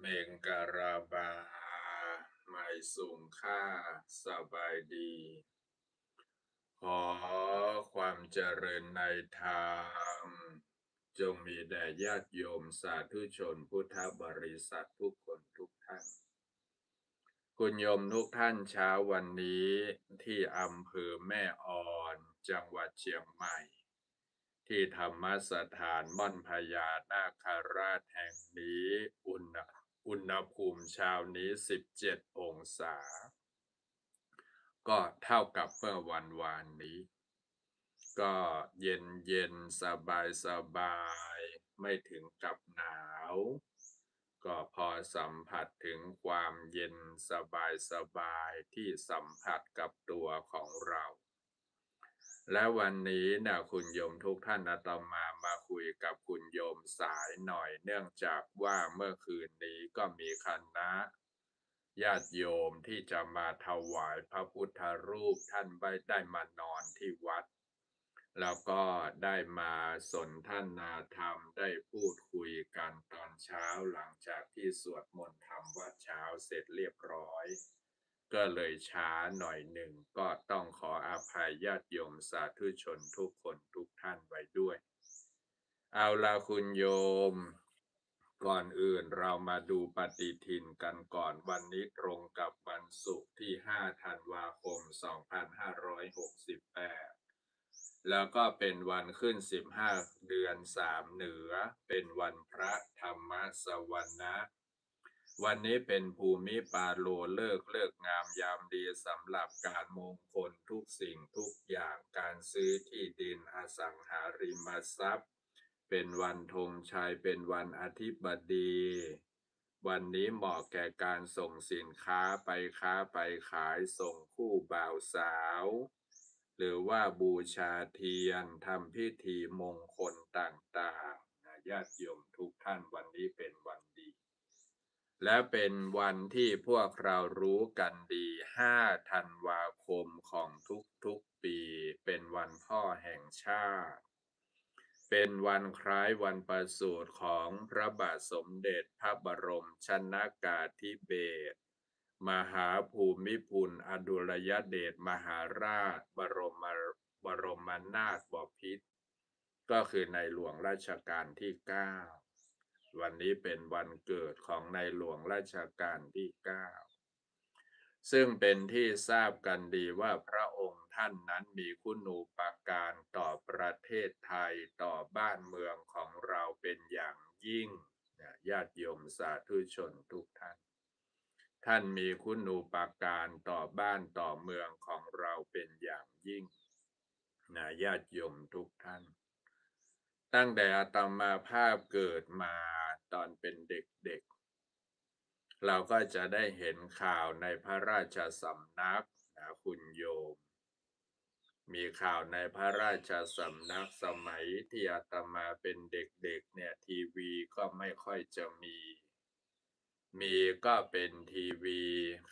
เมงการาบาไม่สูงค่าสบายดี ขอความเจริญในทางจงมีแด่ญาติโยมสาธุชนพุทธบริษัททุกคนทุกท่าน คุณโยมทุกท่านเช้าวันนี้ที่อำเภอแม่ออนจังหวัดเชียงใหม่ ที่ธรรมสถานม่อนพญานาคาราชแห่งนี้อุณห อุณหภูมิเช้านี้ 17 องศา ก็เท่ากับเมื่อวันวานนี้ ก็เย็นเย็นสบายสบาย ไม่ถึงกับหนาว ก็พอสัมผัสถึงความเย็นสบายสบายที่สัมผัสกับตัวของเรา และวันนี้นะคุณโยมทุกท่านอาตมามาคุยกับคุณโยมสายหน่อย เนื่องจากว่าเมื่อคืนนี้ก็มีคณะญาติโยมที่จะมาถวายพระพุทธรูปท่านไม่ได้มานอนที่วัด แล้วก็ได้มาสนทนาธรรมได้พูดคุยกันตอนเช้าหลังจากที่สวดมนต์ทำวัดเช้าเสร็จเรียบร้อย ก็เลยช้าหน่อยหนึ่งก็ต้องขออาภัยญาติโยมสาธุชนทุกคนทุกท่านไว้ด้วย เอาละคุณโยม ก่อนอื่นเรามาดูปฏิทินกันก่อนวันนี้ตรงกับวันศุกร์ที่ 5 ธันวาคม 2568 แล้วก็เป็นวันขึ้น 15 เดือน 3 เหนือ เป็นวันพระธรรมสวรรณะ วันนี้เป็นภูมิปาโลเลิกเลิกงามยามดีสำหรับการมงคลทุกสิ่งทุกอย่างการซื้อที่ดินอสังหาริมทรัพย์ เป็นวันธงชัยเป็นวันอาทิบดี วันนี้เหมาะแก่การส่งสินค้าไปค้าไปขายส่งคู่บ่าวสาว หรือว่าบูชาเทียนทำพิธีมงคลต่างๆญาติโยมทุกท่านวันนี้เป็นวัน และเป็นวันที่พวกเรารู้กันดี 5 ธันวาคมของทุกๆปี เป็นวันพ่อแห่งชาติ เป็นวันคล้ายวันประสูติของพระบาทสมเด็จพระบรมชนากาธิเบศรมหาภูมิพลอดุลยเดชมหาราช บรมบรมนาถบพิตรก็คือในหลวงราชการที่ 9 วันนี้เป็นวันเกิดของในหลวงราชการที่ 9 ซึ่งเป็นที่ทราบกันดีว่าพระองค์ท่านนั้นมีคุณูปการต่อประเทศไทยต่อบ้านเมืองของเราเป็นอย่างยิ่งญาติโยมสาธุชนทุกท่าน ท่านมีคุณูปการต่อบ้านต่อเมืองของเราเป็นอย่างยิ่งนะญาติโยมทุกท่าน ตั้งแต่อาตมาภาพเกิดมา ตอนเป็นเด็กๆ เราก็จะได้เห็นข่าวในพระราชสำนักนะคุณโยม มีข่าวในพระราชสำนักสมัยที่อาตมาเป็นเด็กๆเนี่ยทีวีก็ไม่ค่อยจะมีมีก็เป็นทีวี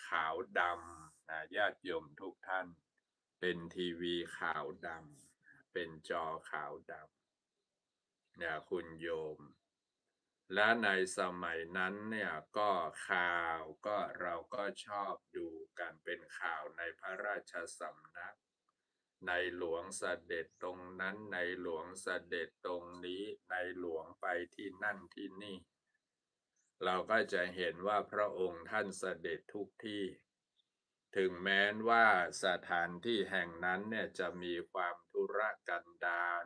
ขาวดำนะญาติโยมทุกท่าน เป็นทีวีขาวดำเป็นจอขาวดำเนี่ยคุณโยม และในสมัยนั้นเนี่ยก็ข่าวก็เราก็ชอบดูกันเป็นข่าวในพระราชสำนัก ในหลวงเสด็จตรงนั้นในหลวงเสด็จตรงนี้ในหลวงไปที่นั่นที่นี่ เราก็จะเห็นว่าพระองค์ท่านเสด็จทุกที่ ถึงแม้นว่าสถานที่แห่งนั้นเนี่ยจะมีความทุรกันดาร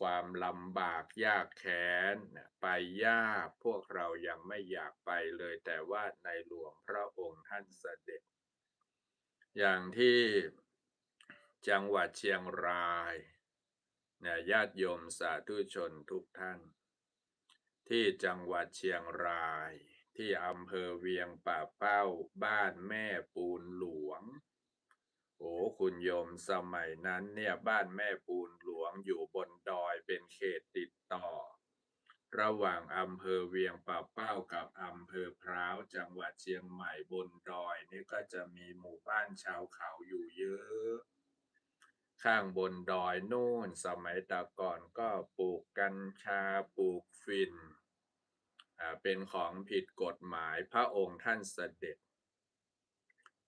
ความลำบากยากแค้นไปยากพวกเรายังไม่อยากไปเลย แต่ว่าในหลวงพระองค์ท่านเสด็จ อย่างที่จังหวัดเชียงรายนี่ยญาติโยมสาธุชนทุกท่าน ที่จังหวัดเชียงราย ที่อำเภอเวียงป่าเป้าบ้านแม่ปูนหลวง โอ้คุณโยมสมัยนั้นเนี่ยบ้านแม่ปูนหลวงอยู่บนดอยเป็นเขตติดต่อ ระหว่างอำเภอเวียงป่าเป้ากับอำเภอพร้าวจังหวัดเชียงใหม่บนดอยนี่ก็จะมีหมู่บ้านชาวเขาอยู่เยอะ ข้างบนดอยนู่นสมัยแตะก่อนก็ปลูกกัญชาปลูกฟินอ่าเป็นของผิดกฎหมายพระองค์ท่านเสด็จ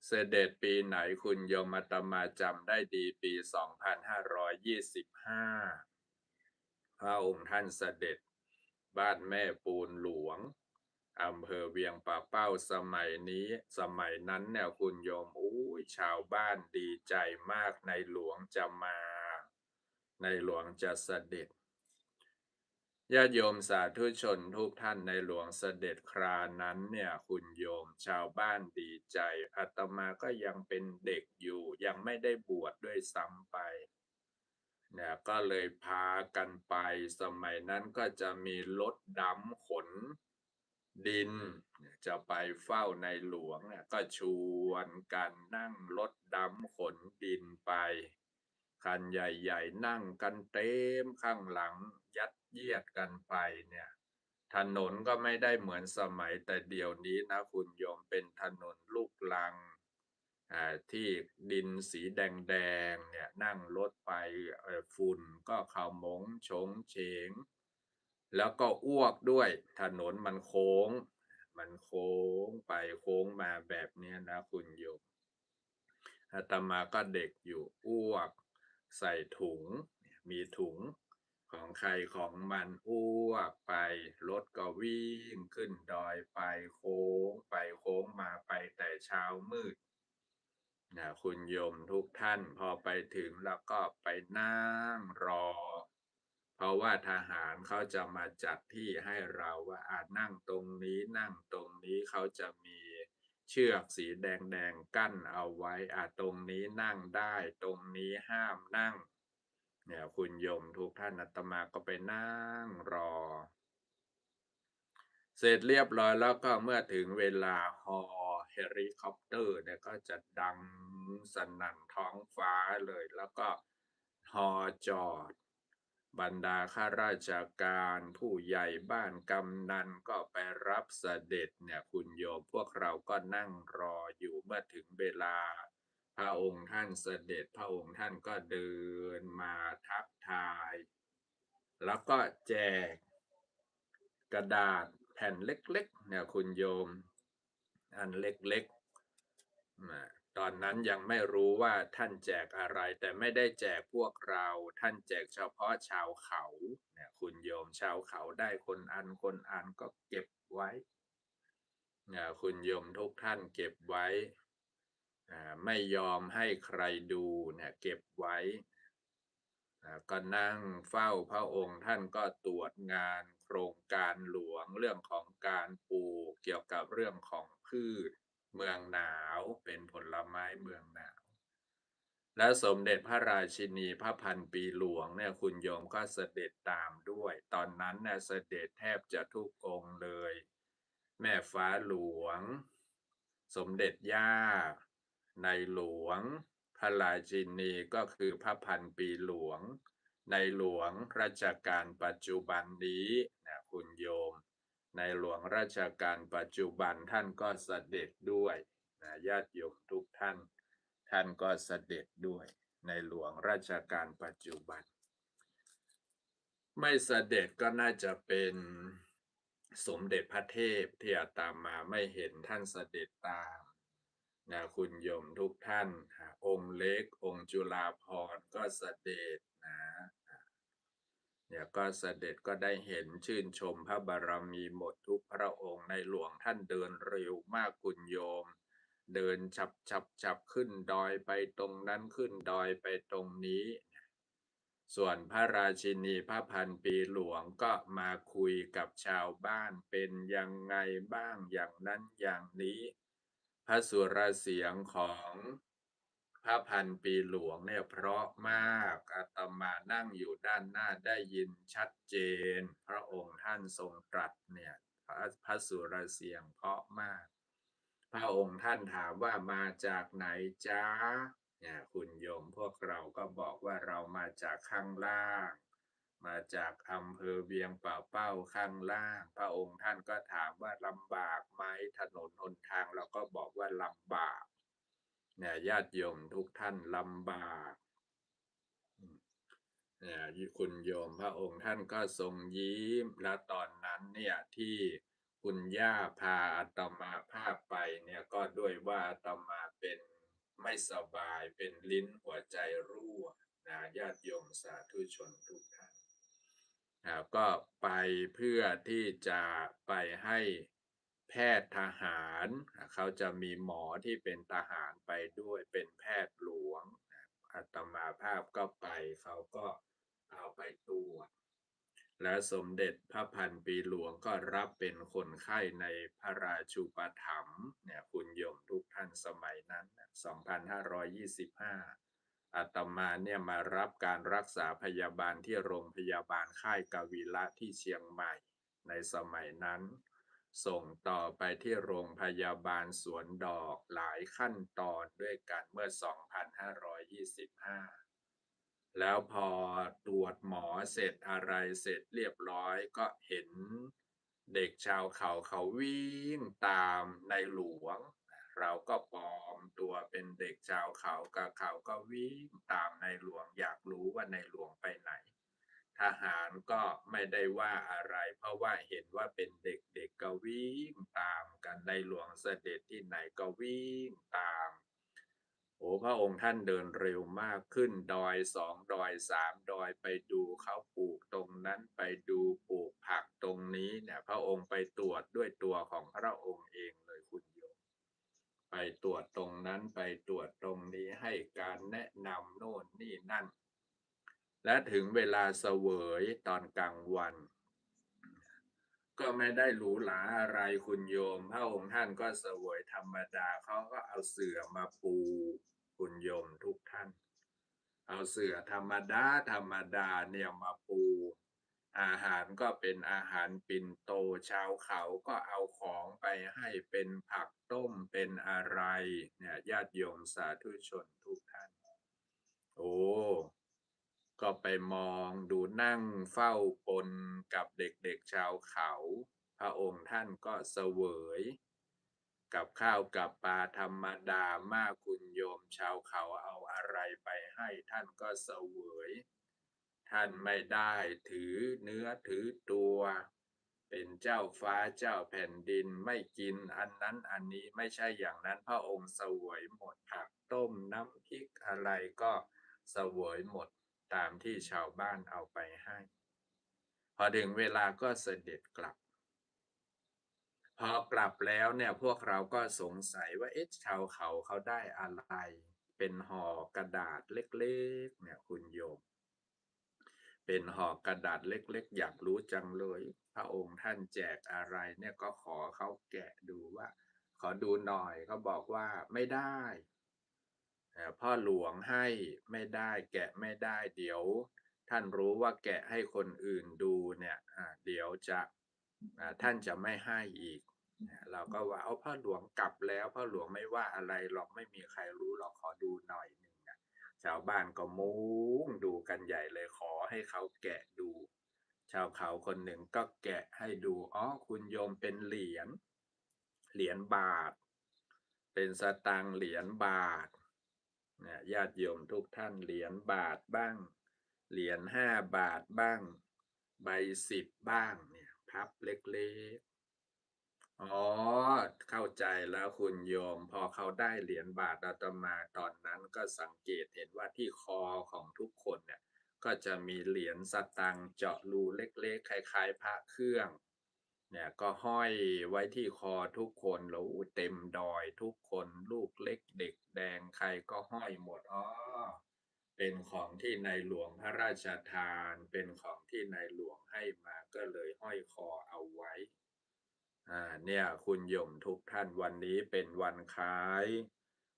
เสด็จปีไหนคุณโยมอาตมาจำได้ดีปี 2525 พระองค์ท่านเสด็จบ้านแม่ปูนหลวงอำเภอเวียงป่าเป้าสมัยนี้ สมัยนั้นเนี่ยคุณโยมอู้ยชาวบ้านดีใจมากในหลวงจะมา ในหลวงจะเสด็จ ญาติโยมสาธุชนทุกท่านในหลวงเสด็จครานั้นเนี่ยคุณโยมชาวบ้านดีใจอาตมาก็ยังเป็นเด็กอยู่ยังไม่ได้บวชดด้วยซ้ำไปเนี่ยก็เลยพากันไปสมัยนั้นก็จะมีรถดำขนดินจะไปเฝ้าในหลวงเนี่ยก็ชวนกันนั่งรถดำขนดินไป คันใหญ่ ๆ นั่งกันเต็มข้างหลังยัดเยียดกันไปเนี่ย ถนนก็ไม่ได้เหมือนสมัยแต่เดี๋ยวนี้นะคุณโยมเป็นถนนลูกลังที่ดินสีแดงๆเนี่ยนั่งรถไปฝุ่นก็ขาวมงโฉงเฉง แล้วก็อ้วกด้วยถนนมันโค้ง มันโค้งไปโค้งมาแบบนี้นะคุณโยมอาตมาก็เด็กอยู่อ้วก ใส่ถุง มีถุงของใครของมันอ้วกไป รถก็วิ่งขึ้นดอยไปโค้งไปโค้งมาไปแต่เช้ามืดนะคุณโยมทุกท่านพอไปถึงแล้วก็ไปนั่งรอ เพราะว่าทหารเขาจะมาจัดที่ให้เราว่าอาจนั่งตรงนี้นั่งตรงนี้เขาจะมี เชือกสีแดงๆกั้นเอาไว้อาตรงนี้นั่งได้ตรงนี้ห้ามนั่ง เนี่ยคุณโยมทุกท่านอาตมาก็ไปนั่งรอ เสร็จเรียบร้อยแล้วก็เมื่อถึงเวลาฮอเฮลิคอปเตอร์เนี่ยก็จะดังสนั่นท้องฟ้าเลยแล้วก็ฮอจอด บรรดาข้าราชการผู้ใหญ่บ้านกำนันก็ไปรับเสด็จเนี่ยคุณโยมพวกเราก็นั่งรออยู่เมื่อถึงเวลา พระองค์ท่านเสด็จพระองค์ท่านก็เดินมาทักทาย แล้วก็แจกกระดาษแผ่นเล็กๆเนี่ยคุณโยม อันเล็กๆนะ ตอนนั้นยังไม่รู้ว่าท่านแจกอะไร แต่ไม่ได้แจกพวกเรา ท่านแจกเฉพาะชาวเขาเนี่ยคุณโยมชาวเขาได้คนอันคนอันก็เก็บไว้เนี่ยคุณโยมทุกท่านเก็บไว้ไม่ยอมให้ใครดูเนี่ยเก็บไว้ก็นั่งเฝ้าพระองค์ท่านก็ตรวจงานโครงการหลวงเรื่องของการปลูกเกี่ยวกับเรื่องของพืช เมืองหนาวเป็นผลไม้เมืองหนาว และสมเด็จพระราชินีพระพันปีหลวงเนี่ยคุณโยมก็เสด็จตามด้วย ตอนนั้นเนี่ยเสด็จแทบจะทุกองค์เลย แม่ฟ้าหลวง สมเด็จย่า ในหลวง พระราชินีก็คือพระพันปีหลวง ในหลวงรัชกาลปัจจุบันนี้นะคุณโยม ในหลวงรัชกาลปัจจุบันท่านก็เสด็จด้วยนะญาติโยมทุกท่าน ท่านก็เสด็จด้วยในหลวงรัชกาลปัจจุบัน ไม่เสด็จก็น่าจะเป็นสมเด็จพระเทพที่อาตามมาไม่เห็นท่านเสด็จตามนะคุณโยมทุกท่าน องค์เล็ก องค์จุฬาภรณ์ก็เสด็จนะ เนี่ยก็เสด็จก็ได้เห็นชื่นชมพระบารมีหมดทุกพระองค์ในหลวงท่านเดินเร็วมากคุณโยม เดินฉับฉับฉับขึ้นดอยไปตรงนั้นขึ้นดอยไปตรงนี้ ส่วนพระราชินีพระพันปีหลวงก็มาคุยกับชาวบ้านเป็นยังไงบ้างอย่างนั้นอย่างนี้ พระสุรเสียงของ พระพันปีหลวงเนี่ยเพราะมากอาตมานั่งอยู่ด้านหน้าได้ยินชัดเจน พระองค์ท่านทรงตรัสเนี่ยพระพระสุรเสียงเพราะมาก พระองค์ท่านถามว่ามาจากไหนจ้าเนี่ยคุณโยมพวกเราก็บอกว่าเรามาจากข้างล่าง มาจากอำเภอเวียงป่าเป้าข้างล่าง พระองค์ท่านก็ถามว่าลำบากไหมถนนหนทางเราก็บอกว่าลำบาก เนี่ยญาติโยมทุกท่านลำบากเนี่ยคุณโยมพระองค์ท่านก็ทรงยิ้ม และตอนนั้นเนี่ยที่คุณย่าพาอาตมาภาพไปเนี่ยก็ด้วยว่าอาตมาเป็นไม่สบายเป็นลิ้นหัวใจรั่วนะญาติโยมสาธุชนทุกท่านนะก็ไปเพื่อที่จะไปให้ แพทย์ทหารเขาจะมีหมอที่เป็นทหารไปด้วยเป็นแพทย์หลวงอาตมาภาพก็ไปเขาก็เอาไปตรวจและสมเด็จพระพันปีหลวงก็รับเป็นคนไข้ในพระราชูปถัมภ์เนี่ยคุณโยมทุกท่านสมัยนั้นน่ะ2525 อาตมาเนี่ยมารับการรักษาพยาบาลที่โรงพยาบาลค่ายกวีระที่เชียงใหม่ในสมัยนั้น ส่งต่อไปที่โรงพยาบาลสวนดอกหลายขั้นตอนด้วยกันเมื่อ 2525 แล้วพอตรวจหมอเสร็จอะไรเสร็จเรียบร้อยก็เห็นเด็กชาวเขาเขาวิ่งตามในหลวง เราก็ปลอมตัวเป็นเด็กชาวเขากับเขาก็วิ่งตามในหลวงอยากรู้ว่าในหลวงไปไหน ทหารก็ไม่ได้ว่าอะไร เพราะว่าเห็นว่าเป็นเด็กๆกก็วิ่งตามกันในหลวงเสด็จที่ไหนก็วิ่งตามโอ้พระองค์ท่านเดินเร็วมากขึ้นดอยสองดอยสามดอยไปดูเขาปลูกตรงนั้นไปดูปลูกผักตรงนี้เนี่ยพระองค์ไปตรวจด้วยตัวของพระองค์เองเลยคุณโยมไปตรวจตรงนั้นไปตรวจตรงนี้ให้การแนะนำโน่นนี่นั่น และถึงเวลาเสวยตอนกลางวัน ก็ไม่ได้หรูหราอะไรคุณโยม พระองค์ท่านก็เสวยธรรมดาเขาก็เอาเสื่อมาปูคุณโยมทุกท่าน เอาเสื่อธรรมดาธรรมดาเนี่ยมาปู อาหารก็เป็นอาหารปิ่นโตชาวเขาก็เอาของไปให้เป็นผักต้มเป็นอะไรเนี่ยญาติโยมสาธุชนทุกท่าน โอ้ ก็ไปมองดูนั่งเฝ้าปนกับเด็กๆชาวเขา พระองค์ท่านก็เสวย กับข้าวกับปลาธรรมดามากคุณโยมชาวเขาเอาอะไรไปให้ท่านก็เสวย ท่านไม่ได้ถือเนื้อถือตัว เป็นเจ้าฟ้าเจ้าแผ่นดินไม่กินอันนั้นอันนี้ไม่ใช่อย่างนั้นพระองค์เสวยหมดผักต้มน้ำพริกอะไรก็เสวยหมด ตามที่ชาวบ้านเอาไปให้ พอถึงเวลาก็เสด็จกลับ พอกลับแล้วเนี่ยพวกเราก็สงสัยว่าเอ๊ะชาวเขาเขาได้อะไร เป็นห่อกระดาษเล็กๆเนี่ยคุณโยม เป็นห่อกระดาษเล็กๆ อยากรู้จังเลย พระองค์ท่านแจกอะไรเนี่ยก็ขอเขาแกะดูว่า ขอดูหน่อยเขาบอกว่าไม่ได้ พ่อหลวงให้ไม่ได้แกะไม่ได้เดี๋ยวท่านรู้ว่าแกะให้คนอื่นดูเนี่ยเดี๋ยวจะท่านจะไม่ให้อีก เราก็ว่าเอาพ่อหลวงกลับแล้วพ่อหลวงไม่ว่าอะไรหรอกไม่มีใครรู้หรอกขอดูหน่อยหนึ่งนะชาวบ้านก็มุงดูกันใหญ่เลยขอให้เขาแกะดู ชาวเขาคนหนึ่งก็แกะให้ดูอ๋อคุณโยมเป็นเหรียญเหรียญบาท เป็นสตางค์เหรียญบาท นี่ยญาติโยมทุกท่านเหรียญบาทบ้าง เหรียญห้าบาทบ้าง ใบสิบบ้างเนี่ยพับเล็กๆ อ๋อ เข้าใจแล้วคุณโยม พอเขาได้เหรียญบาทอาตมาตอนนั้นก็สังเกตเห็นว่าที่คอของทุกคนเนี่ยก็จะมีเหรียญสตังเจาะรูเล็กๆ คล้ายๆพระเครื่อง เนี่ยก็ห้อยไว้ที่คอทุกคนแล้วอู้เต็มดอยทุกคนลูกเล็กเด็กแดงใครก็ห้อยหมดอ๋อเป็นของที่ในหลวงพระราชทาน เป็นของที่ในหลวงให้มาก็เลยห้อยคอเอาไว้อ่าเนี่ยคุณโยมทุกท่านวันนี้เป็นวันคล้าย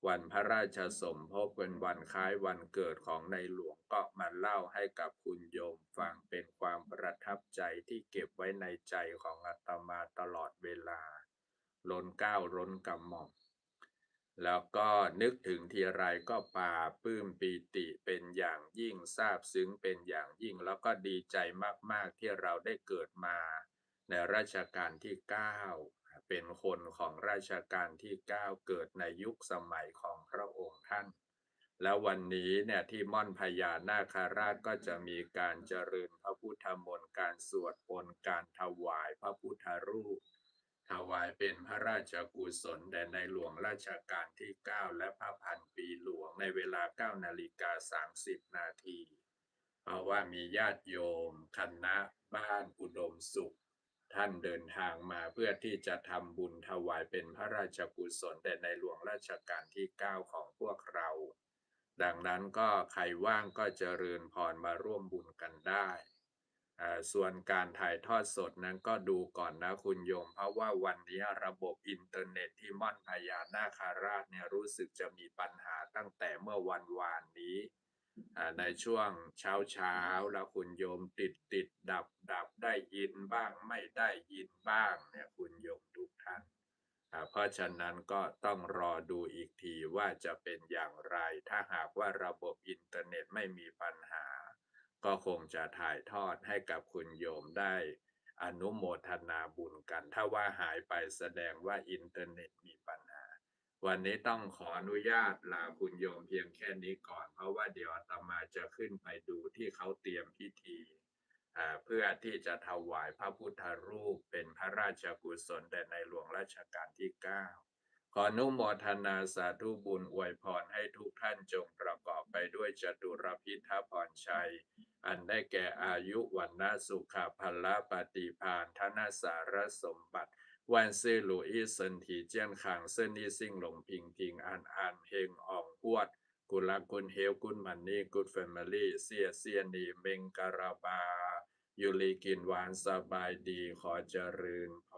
วันพระราชสมภพเป็นวันคล้ายวันเกิดของในหลวงก็มาเล่าให้กับคุณโยมฟังเป็นความประทับใจที่เก็บไว้ในใจของอาตมาตลอดเวลา ล้นก้าวล้นกระหม่อมแล้วก็นึกถึงทีไรก็ปลาปลื้มปีติเป็นอย่างยิ่งซาบซึ้งเป็นอย่างยิ่ง แล้วก็ดีใจมาก ๆ ที่เราได้เกิดมา ในรัชกาลที่ 9 เป็นคนของราชการที่9เกิดในยุคสมัยของพระองค์ท่าน แล้ววันนี้เนี่ยที่ม่อนพญานาคราชก็จะมีการเจริญพระพุทธมนต์การสวดมนต์การถวายพระพุทธรูป ถวายเป็นพระราชกุศลแด่ในหลวงราชการที่ 9 และพระพันปีหลวงในเวลา 9 นาฬิกา 30 นาทีเพราะว่ามีญาติโยมคณะบ้านอุดมสุข ท่านเดินทางมาเพื่อที่จะทำบุญถวายเป็นพระราชกุศลแด่ในหลวงราชการที่ 9 ของพวกเรา ดังนั้นก็ใครว่างก็เจริญพรมาร่วมบุญกันได้ส่วนการถ่ายทอดสดนั้นก็ดูก่อนนะคุณโยม เพราะว่าวันนี้ระบบอินเทอร์เน็ตที่ม่อนพญานาคาราชเนี่ยรู้สึกจะมีปัญหาตั้งแต่เมื่อวันวานนี้ ในช่วงเช้าเช้าแล้วคุณโยมติดติดดับดับได้ยินบ้างไม่ได้ยินบ้างเนี่ยคุณโยมทุกท่านเพราะฉะนั้นก็ต้องรอดูอีกทีว่าจะเป็นอย่างไร ถ้าหากว่าระบบอินเทอร์เน็ตไม่มีปัญหา ก็คงจะถ่ายทอดให้กับคุณโยมได้อนุโมทนาบุญกัน ถ้าว่าหายไปแสดงว่าอินเทอร์เน็ตมีปัญหา วันนี้ต้องขออนุญาตลาคุณโยมเพียงแค่นี้ก่อน เพราะว่าเดี๋ยวอาตมาจะขึ้นไปดูที่เขาเตรียมพิธีเพื่อที่จะถวายพระพุทธรูปเป็นพระราชกุศลแด่ในหลวงรัชกาลที่ 9 ขออนุโมทนาสาธุบุญอวยพรให้ทุกท่านจงประกอบไปด้วยจตุรพิธพรชัย อันได้แก่อายุวันนะสุขภละปฏิพานธนสารสมบัติ วันซื่อหลูอีเซินทีเจียนขังเซินนี่ซิ่งหลงพิงพิงอันอันเฮงอ่องพวดกุลักกุลเฮลกุลมันนี่กุลแฟมิลี่เสียเสียนีเมงการาบายูรีกินหวานสบายดีขอเจริญพ